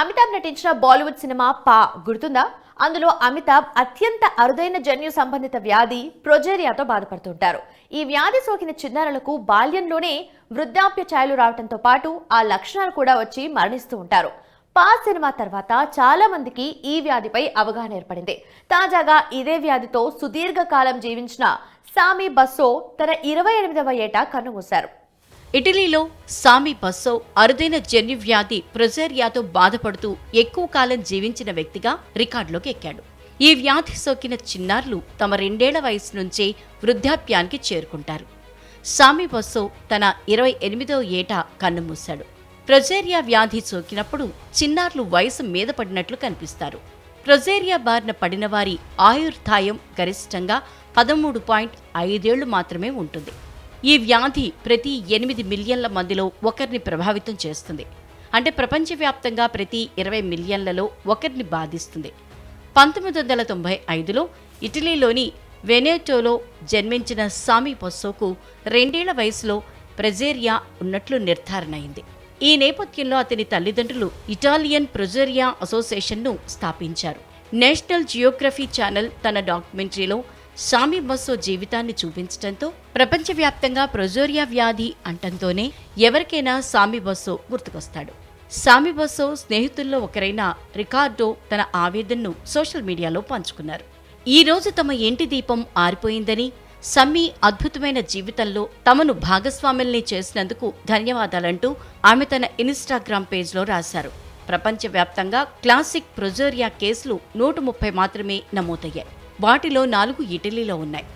అమితాబ్ నటించిన బాలీవుడ్ సినిమా పా గుర్తుందా? అందులో అమితాబ్ అత్యంత అరుదైన జన్యు సంబంధిత వ్యాధి ప్రొజేరియాతో బాధపడుతుంటారు. ఈ వ్యాధి సోకిన చిన్నారులకు బాల్యంలోనే వృద్ధాప్య ఛాయలు రావడంతో పాటు ఆ లక్షణాలు కూడా వచ్చి మరణిస్తూ ఉంటారు. పా సినిమా తర్వాత చాలా మందికి ఈ వ్యాధిపై అవగాహన ఏర్పడింది. తాజాగా ఇదే వ్యాధితో సుదీర్ఘకాలం జీవించిన సామి బస్సో తన ఇరవై ఎనిమిదవ ఏటా కన్నుమూశారు ఇటలీలో సామి బస్సో అరుదైన జన్యు వ్యాధి ప్రొజేరియాతో బాధపడుతూ ఎక్కువ కాలం జీవించిన వ్యక్తిగా రికార్డులోకి ఎక్కాడు. ఈ వ్యాధి సోకిన చిన్నారులు తమ రెండేళ్ళ వయసు నుంచే వృద్ధాప్యానికి చేరుకుంటారు. సామి బస్సో తన ఇరవై ఎనిమిదో ఏట కన్నుమూశాడు. ప్రొజేరియా వ్యాధి సోకినప్పుడు చిన్నారులు వయసు మీద పడినట్లు కనిపిస్తారు. ప్రొజేరియా బారిన పడిన వారి ఆయుర్దాయం గరిష్టంగా పదమూడు పాయింట్ ఐదేళ్ళు మాత్రమే ఉంటుంది. ఈ వ్యాధి ప్రతి ఎనిమిది మిలియన్ల మందిలో ఒకరిని ప్రభావితం చేస్తుంది. అంటే ప్రపంచవ్యాప్తంగా ప్రతి ఇరవై మిలియన్లలో ఒకరిని బాధిస్తుంది. పంతొమ్మిది వందల తొంభై ఐదులో ఇటలీలోని వెనేటోలో జన్మించిన సామి పొస్సోకు రెండేళ్ళ వయసులో ప్రజేరియా ఉన్నట్లు నిర్ధారణ అయింది ఈ నేపథ్యంలో అతని తల్లిదండ్రులు ఇటాలియన్ ప్రొజేరియా అసోసియేషన్ను స్థాపించారు. నేషనల్ జియోగ్రఫీ ఛానల్ తన డాక్యుమెంటరీలో సామి బస్సో జీవితాన్ని చూపించడంతో ప్రపంచవ్యాప్తంగా ప్రొజోరియా వ్యాధి అంటంతోనే ఎవరికైనా సామి బస్సో గుర్తుకొస్తాడు. సామి బస్సో స్నేహితుల్లో ఒకరైన రికార్డో తన ఆవేదనను సోషల్ మీడియాలో పంచుకున్నారు. ఈ రోజు తమ ఇంటి దీపం ఆరిపోయిందని సమ్మి అద్భుతమైన జీవితంలో తమను భాగస్వాముల్ని చేసినందుకు ధన్యవాదాలంటూ ఆమె తన ఇన్స్టాగ్రామ్ పేజ్లో రాశారు. ప్రపంచవ్యాప్తంగా క్లాసిక్ ప్రొజోరియా కేసులు నూట ముప్పై మాత్రమే నమోదయ్యాయి. వాటిలో నాలుగు ఇటలీలో ఉన్నాయి.